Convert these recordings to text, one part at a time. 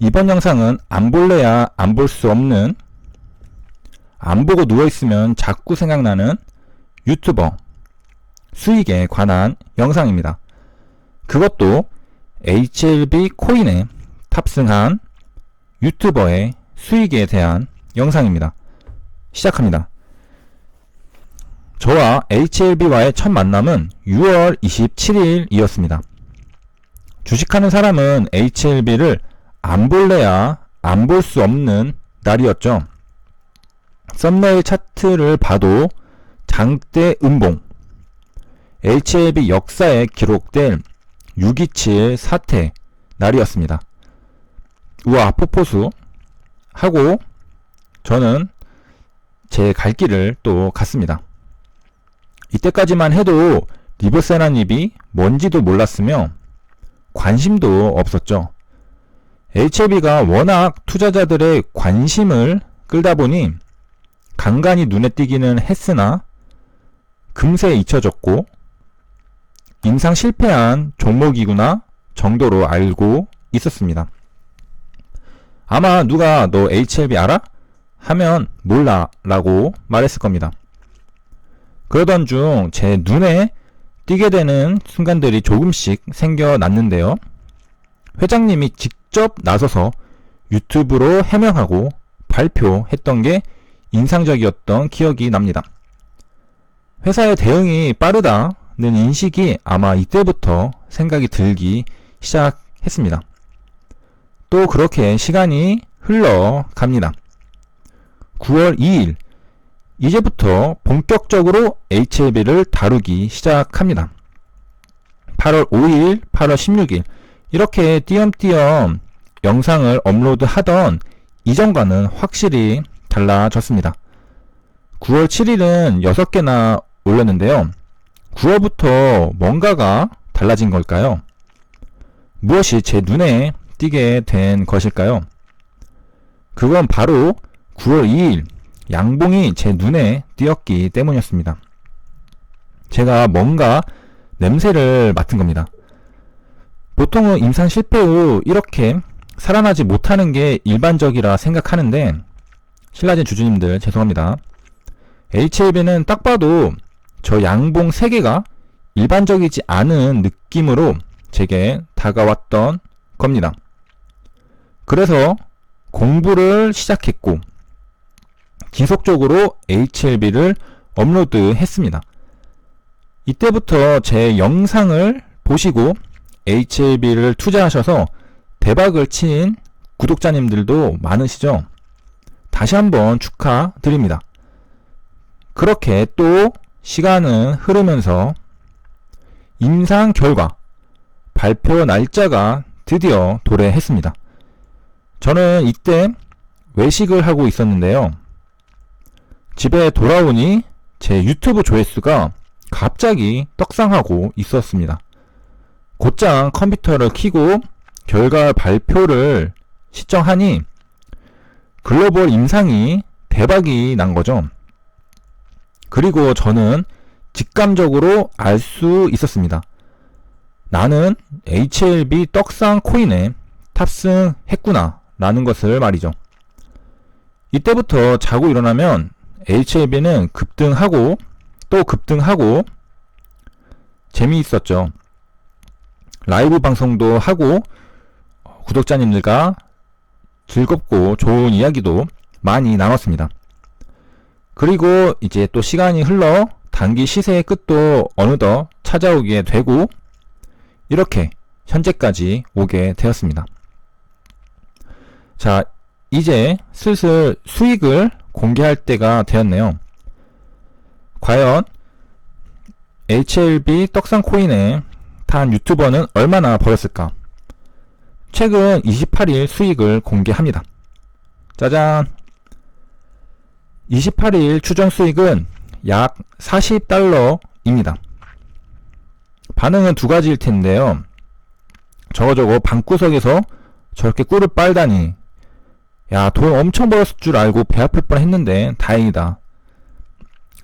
이번 영상은 안 볼래야 안 볼 수 없는 안 보고 누워있으면 자꾸 생각나는 유튜버 수익에 관한 영상입니다. 그것도 HLB 코인에 탑승한 유튜버의 수익에 대한 영상입니다. 시작합니다. 저와 HLB와의 첫 만남은 6월 27일이었습니다. 주식하는 사람은 HLB를 안 볼래야 안 볼 수 없는 날이었죠. 썸네일 차트를 봐도 장대 음봉, HLB 역사에 기록된 627 사태 날이었습니다. 우와, 폭포수 하고 저는 제 갈 길을 또 갔습니다. 이때까지만 해도 리버세라닙이 뭔지도 몰랐으며 관심도 없었죠. HLB가 워낙 투자자들의 관심을 끌다 보니 간간히 눈에 띄기는 했으나 금세 잊혀졌고 임상 실패한 종목이구나 정도로 알고 있었습니다. 아마 누가 너 HLB 알아? 하면 몰라 라고 말했을 겁니다. 그러던 중 제 눈에 띄게 되는 순간들이 조금씩 생겨났는데요. 회장님이 직 접 나서서 유튜브로 해명하고 발표했던 게 인상적이었던 기억이 납니다. 회사의 대응이 빠르다는 인식이 아마 이때부터 생각이 들기 시작했습니다. 또 그렇게 시간이 흘러갑니다. 9월 2일, 이제부터 본격적으로 HLB를 다루기 시작합니다. 8월 5일, 8월 16일, 이렇게 띄엄띄엄 영상을 업로드 하던 이전과는 확실히 달라졌습니다. 9월 7일은 6개나 올렸는데요. 9월부터 뭔가가 달라진 걸까요? 무엇이 제 눈에 띄게 된 것일까요? 그건 바로 9월 2일 양봉이 제 눈에 띄었기 때문이었습니다. 제가 뭔가 냄새를 맡은 겁니다. 보통은 임상 실패 후 이렇게 살아나지 못하는 게 일반적이라 생각하는데 신라진 주주님들 죄송합니다. HLB는 딱 봐도 저 양봉 3개가 일반적이지 않은 느낌으로 제게 다가왔던 겁니다. 그래서 공부를 시작했고 지속적으로 HLB를 업로드 했습니다. 이때부터 제 영상을 보시고 HLB를 투자하셔서 대박을 친 구독자님들도 많으시죠? 다시 한번 축하드립니다. 그렇게 또 시간은 흐르면서 임상 결과 발표 날짜가 드디어 도래했습니다. 저는 이때 외식을 하고 있었는데요. 집에 돌아오니 제 유튜브 조회수가 갑자기 떡상하고 있었습니다. 곧장 컴퓨터를 켜고 결과 발표를 시청하니 글로벌 임상이 대박이 난 거죠. 그리고 저는 직감적으로 알 수 있었습니다. 나는 HLB 떡상 코인에 탑승했구나 라는 것을 말이죠. 이때부터 자고 일어나면 HLB는 급등하고 또 급등하고 재미있었죠. 라이브 방송도 하고 구독자님들과 즐겁고 좋은 이야기도 많이 나눴습니다. 그리고 이제 또 시간이 흘러 단기 시세의 끝도 어느덧 찾아오게 되고 이렇게 현재까지 오게 되었습니다. 자, 이제 슬슬 수익을 공개할 때가 되었네요. 과연 HLB 떡상 코인에 탄 유튜버는 얼마나 벌었을까? 최근 28일 수익을 공개합니다. 짜잔! 28일 추정 수익은 약 40달러입니다. 반응은 두 가지일 텐데요. 저거 저거 방구석에서 저렇게 꿀을 빨다니. 야, 돈 엄청 벌었을 줄 알고 배 아플 뻔 했는데 다행이다.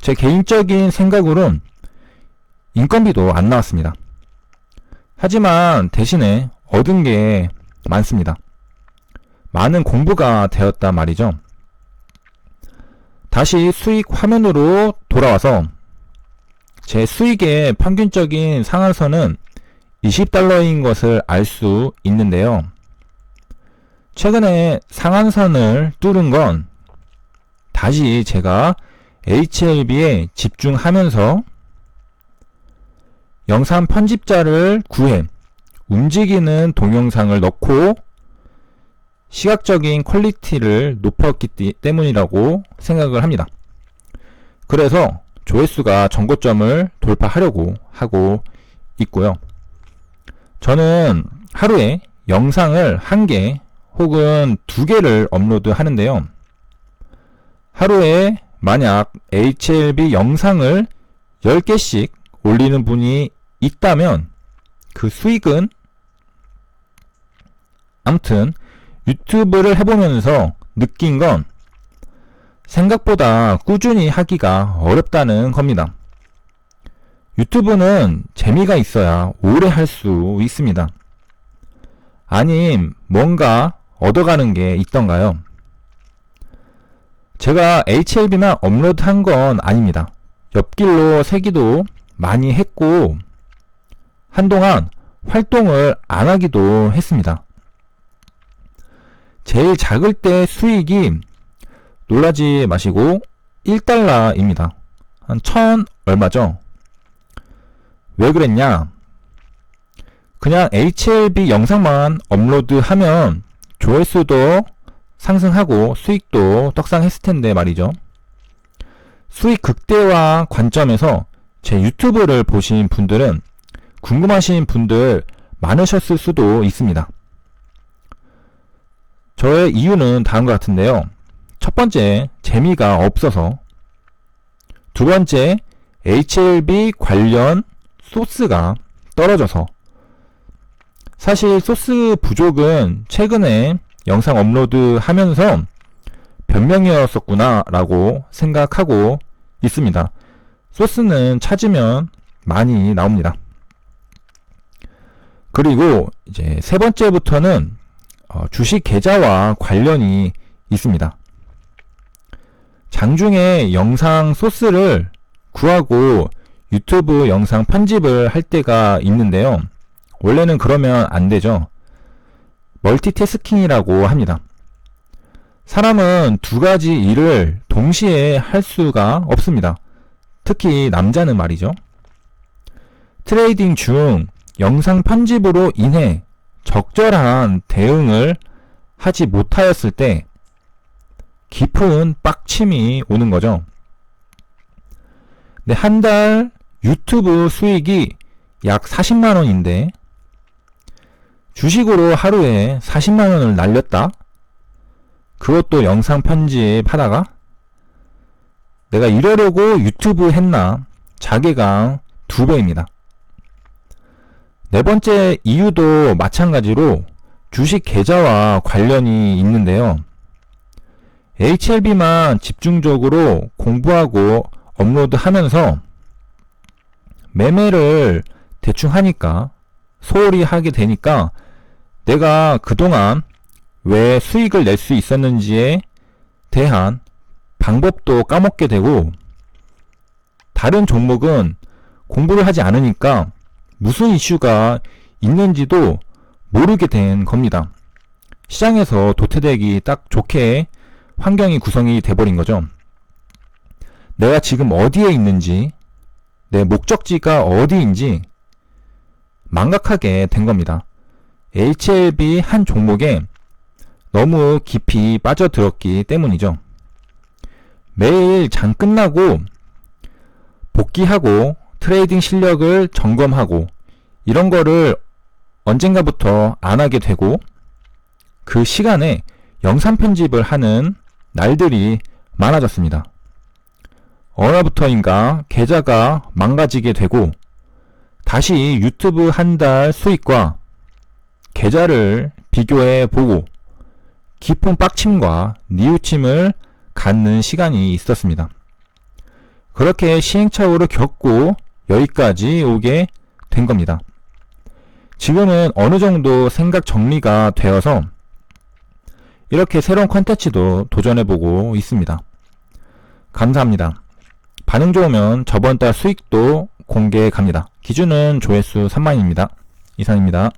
제 개인적인 생각으로는 인건비도 안 나왔습니다. 하지만 대신에 얻은 게 많습니다. 많은 공부가 되었단 말이죠. 다시 수익 화면으로 돌아와서 제 수익의 평균적인 상한선은 20달러인 것을 알 수 있는데요. 최근에 상한선을 뚫은 건 다시 제가 HLB에 집중하면서 영상 편집자를 구해 움직이는 동영상을 넣고 시각적인 퀄리티를 높였기 때문이라고 생각을 합니다. 그래서 조회수가 전고점을 돌파하려고 하고 있고요. 저는 하루에 영상을 한 개 혹은 두 개를 업로드 하는데요. 하루에 만약 HLB 영상을 10개씩 올리는 분이 있다면 그 수익은 암튼 유튜브를 해보면서 느낀 건 생각보다 꾸준히 하기가 어렵다는 겁니다. 유튜브는 재미가 있어야 오래 할 수 있습니다. 아님 뭔가 얻어가는 게 있던가요? 제가 HLB만 업로드 한 건 아닙니다. 옆길로 세기도 많이 했고 한동안 활동을 안 하기도 했습니다. 제일 작을 때 수익이 놀라지 마시고 1달러입니다. 한 천 얼마죠? 왜 그랬냐? 그냥 HLB 영상만 업로드하면 조회수도 상승하고 수익도 떡상했을 텐데 말이죠. 수익 극대화 관점에서 제 유튜브를 보신 분들은 궁금하신 분들 많으셨을 수도 있습니다. 저의 이유는 다음과 같은데요. 첫 번째, 재미가 없어서. 두 번째, HLB 관련 소스가 떨어져서. 사실 소스 부족은 최근에 영상 업로드 하면서 변명이었었구나 라고 생각하고 있습니다. 소스는 찾으면 많이 나옵니다. 그리고 이제 세 번째부터는 어, 주식 계좌와 관련이 있습니다. 장중에 영상 소스를 구하고 유튜브 영상 편집을 할 때가 있는데요. 원래는 그러면 안 되죠. 멀티태스킹이라고 합니다. 사람은 두 가지 일을 동시에 할 수가 없습니다. 특히 남자는 말이죠. 트레이딩 중 영상 편집으로 인해 적절한 대응을 하지 못하였을 때 깊은 빡침이 오는 거죠. 네, 한달 유튜브 수익이 약 40만 원인데 주식으로 하루에 40만 원을 날렸다? 그것도 영상 편집하다가 내가 이러려고 유튜브 했나? 자괴감 두 배입니다. 네 번째 이유도 마찬가지로 주식 계좌와 관련이 있는데요. HLB만 집중적으로 공부하고 업로드 하면서 매매를 대충 하니까 소홀히 하게 되니까 내가 그동안 왜 수익을 낼 수 있었는지에 대한 방법도 까먹게 되고 다른 종목은 공부를 하지 않으니까 무슨 이슈가 있는지도 모르게 된 겁니다. 시장에서 도태되기 딱 좋게 환경이 구성이 돼버린 거죠. 내가 지금 어디에 있는지, 내 목적지가 어디인지 망각하게 된 겁니다. HLB 한 종목에 너무 깊이 빠져들었기 때문이죠. 매일 장 끝나고 복귀하고 트레이딩 실력을 점검하고 이런 거를 언젠가부터 안 하게 되고 그 시간에 영상 편집을 하는 날들이 많아졌습니다. 어느부터인가 계좌가 망가지게 되고 다시 유튜브 한 달 수익과 계좌를 비교해 보고 깊은 빡침과 니우침을 갖는 시간이 있었습니다. 그렇게 시행착오를 겪고 여기까지 오게 된 겁니다. 지금은 어느 정도 생각 정리가 되어서 이렇게 새로운 컨텐츠도 도전해보고 있습니다. 감사합니다. 반응 좋으면 저번 달 수익도 공개해 갑니다. 기준은 조회수 3만입니다. 이상입니다.